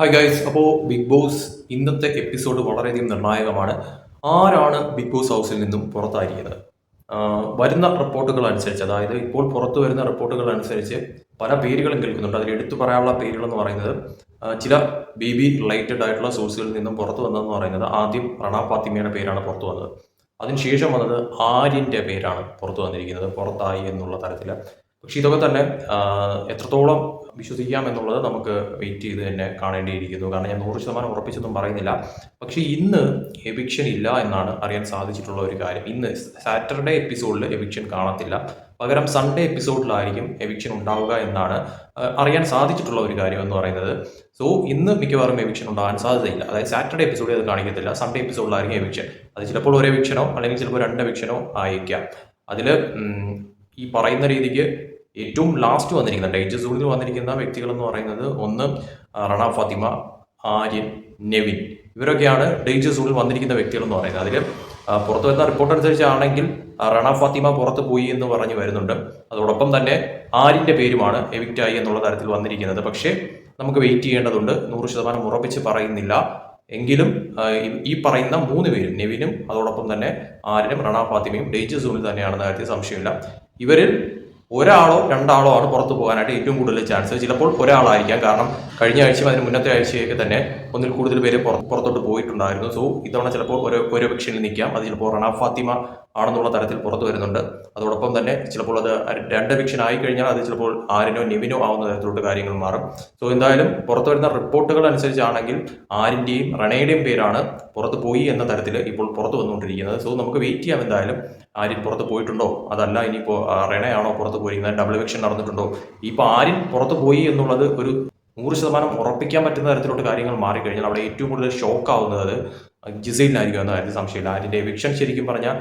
Hi guys അപ്പോൾ big boss ഇന്നത്തെ episode വളരെയധികം നിർണായകമാണ്. ആരാണ് ബിഗ് ബോസ് ഹൗസിൽ നിന്നും പുറത്തായിരിക്കുന്നത്? വരുന്ന റിപ്പോർട്ടുകൾ അനുസരിച്ച് അതായത് ഇപ്പോൾ പുറത്തു വരുന്ന റിപ്പോർട്ടുകൾ അനുസരിച്ച് പല പേരുകളും കേൾക്കുന്നുണ്ട്. അതിൽ എടുത്തു പറയാനുള്ള പേരുകൾ എന്ന് പറയുന്നത് ചില ബി ബി റിലേറ്റഡ് ആയിട്ടുള്ള സോഴ്സുകളിൽ നിന്നും പുറത്തു വന്നതെന്ന് പറയുന്നത് ആദ്യം പ്രണാ ഫാത്തിമയുടെ പേരാണ് പുറത്തു വന്നത്. അതിനുശേഷം വന്നത് ആര്യന്റെ പേരാണ് പുറത്തു വന്നിരിക്കുന്നത് പുറത്തായി എന്നുള്ള തരത്തിൽ പക്ഷെ ഇതൊക്കെ തന്നെ എത്രത്തോളം വിശ്വസിക്കാം എന്നുള്ളത് നമുക്ക് വെയിറ്റ് ചെയ്ത് തന്നെ കാണേണ്ടിയിരിക്കുന്നു. കാരണം ഞാൻ നൂറ് ശതമാനം ഉറപ്പിച്ചൊന്നും പറയുന്നില്ല. പക്ഷേ ഇന്ന് എവിക്ഷൻ ഇല്ല എന്നാണ് അറിയാൻ സാധിച്ചിട്ടുള്ള ഒരു കാര്യം. ഇന്ന് സാറ്റർഡേ എപ്പിസോഡിൽ എവിക്ഷൻ കാണത്തില്ല. പകരം സൺഡേ എപ്പിസോഡിലായിരിക്കും എവിക്ഷൻ ഉണ്ടാവുക എന്നാണ് അറിയാൻ സാധിച്ചിട്ടുള്ള ഒരു കാര്യം എന്ന് പറയുന്നത്. സോ ഇന്ന് മിക്കവാറും എവിക്ഷൻ ഉണ്ടാകാൻ സാധ്യതയില്ല. അതായത് സാറ്റർഡേ എപ്പിസോഡിൽ അത് കാണിക്കത്തില്ല. സൺഡേ എപ്പിസോഡിലായിരിക്കും എവിക്ഷൻ അത് ചിലപ്പോൾ ഒരു എവിക്ഷനോ അല്ലെങ്കിൽ ചിലപ്പോൾ രണ്ട് എവിക്ഷനോ ആയിരിക്കാം. അതിൽ ഈ പറയുന്ന രീതിക്ക് ഏറ്റവും ലാസ്റ്റ് വന്നിരിക്കുന്ന ഡേഞ്ചർ സോണിൽ വന്നിരിക്കുന്ന വ്യക്തികൾ എന്ന് പറയുന്നത് ഒന്ന് റണ ഫാത്തിമ ആര്യൻ നെവിൻ. ഇവരൊക്കെയാണ് ഡേഞ്ചർ സോണിൽ വന്നിരിക്കുന്ന വ്യക്തികൾ എന്ന് പറയുന്നത് അതിൽ പുറത്തു വരുന്ന റിപ്പോർട്ട് അനുസരിച്ചാണെങ്കിൽ റണ ഫാത്തിമ പുറത്ത് പോയി എന്ന് പറഞ്ഞു വരുന്നുണ്ട്. അതോടൊപ്പം തന്നെ ആരിന്റെ പേരുമാണ് എവിക്റ്റ് ആയി എന്നുള്ള തരത്തിൽ വന്നിരിക്കുന്നത്. പക്ഷേ നമുക്ക് വെയിറ്റ് ചെയ്യേണ്ടതുണ്ട്. നൂറ് ശതമാനം ഉറപ്പിച്ച് പറയുന്നില്ല. എങ്കിലും ഈ പറയുന്ന മൂന്ന് പേരും നെവിനും അതോടൊപ്പം തന്നെ ആരിനും റണ ഫാത്തിമയും ഡേഞ്ചർ സോണിൽ തന്നെയാണെന്ന കാര്യത്തിൽ സംശയമില്ല. ഇവരിൽ ഒരാളോ രണ്ടാളോ ആണ് പുറത്തു പോകാനായിട്ട് ഏറ്റവും കൂടുതൽ ചാൻസ് ചിലപ്പോൾ ഒരാളായിരിക്കാം. കാരണം കഴിഞ്ഞ ആഴ്ചയും അതിന് മുന്നത്തെ ആഴ്ചയൊക്കെ തന്നെ ഒന്നിൽ കൂടുതൽ പേര് പുറത്തോട്ട് പോയിട്ടുണ്ടായിരുന്നു. സോ ഇത്തവണ ചിലപ്പോൾ ഒരു ഒരു വിക്ഷനിൽ നിൽക്കാം. അത് ചിലപ്പോൾ റണ ഫാത്തിമ ആണെന്നുള്ള തരത്തിൽ പുറത്തു വരുന്നുണ്ട്. അതോടൊപ്പം തന്നെ ചിലപ്പോൾ അത് രണ്ട് വിക്ഷൻ ആയി കഴിഞ്ഞാൽ അത് ചിലപ്പോൾ ആരിനോ നിവിനോ ആവുന്ന തരത്തിലോട്ട് കാര്യങ്ങൾ മാറും. സോ എന്തായാലും പുറത്തു വരുന്ന റിപ്പോർട്ടുകൾ അനുസരിച്ചാണെങ്കിൽ ആരിന്റെയും റണയുടെയും പേരാണ് പുറത്ത് പോയി എന്ന തരത്തിൽ ഇപ്പോൾ പുറത്ത് വന്നുകൊണ്ടിരിക്കുന്നത്. സോ നമുക്ക് വെയിറ്റ് ചെയ്യാം എന്തായാലും. ആര്യൻ പുറത്ത് പോയിട്ടുണ്ടോ? അതല്ല ഇനിയിപ്പോൾ റെണയാണോ പുറത്ത് പോയിരിക്കുന്നത്? ഡബിൾ വിക്ഷൻ നടന്നിട്ടുണ്ടോ? ഇപ്പോൾ ആര്യൻ പുറത്ത് പോയി എന്നുള്ളത് ഒരു നൂറ് ശതമാനം ഉറപ്പിക്കാൻ പറ്റുന്ന തരത്തിലോട്ട് കാര്യങ്ങൾ മാറിക്കഴിഞ്ഞാൽ അവിടെ ഏറ്റവും കൂടുതൽ ഷോക്ക് ആവുന്നത് ജിസൈലിനായിരിക്കും എന്ന കാര്യത്തിൽ സംശയമില്ല. ആര്യന്റെ എവിക്ഷൻ ശരിക്കും പറഞ്ഞാൽ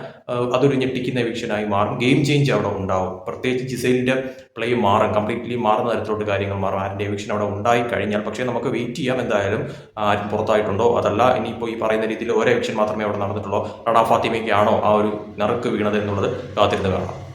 അതൊരു ഞെട്ടിക്കുന്ന എവിക്ഷനായി മാറും. ഗെയിം ചേഞ്ച് അവിടെ ഉണ്ടാവും. പ്രത്യേകിച്ച് ജിസൈലിന്റെ പ്ലേ മാറും. കംപ്ലീറ്റ്ലി മാറുന്ന തരത്തിലോട്ട് കാര്യങ്ങൾ മാറും. ആര്യന്റെ എവിക്ഷൻ അവിടെ ഉണ്ടായി കഴിഞ്ഞാൽ. പക്ഷേ നമുക്ക് വെയിറ്റ് ചെയ്യാം എന്തായാലും ആരും പുറത്തായിട്ടുണ്ടോ? അതല്ല ഇനിയിപ്പോൾ ഈ പറയുന്ന രീതിയിൽ ഒരു എവിക്ഷൻ മാത്രമേ അവിടെ നടന്നിട്ടുള്ളൂ. റണാ ഫാത്തിമയ്ക്കാണോ ആ ഒരു നറുക്ക് വീണത് എന്നുള്ളത് കാത്തിരുന്ന് കാണാം.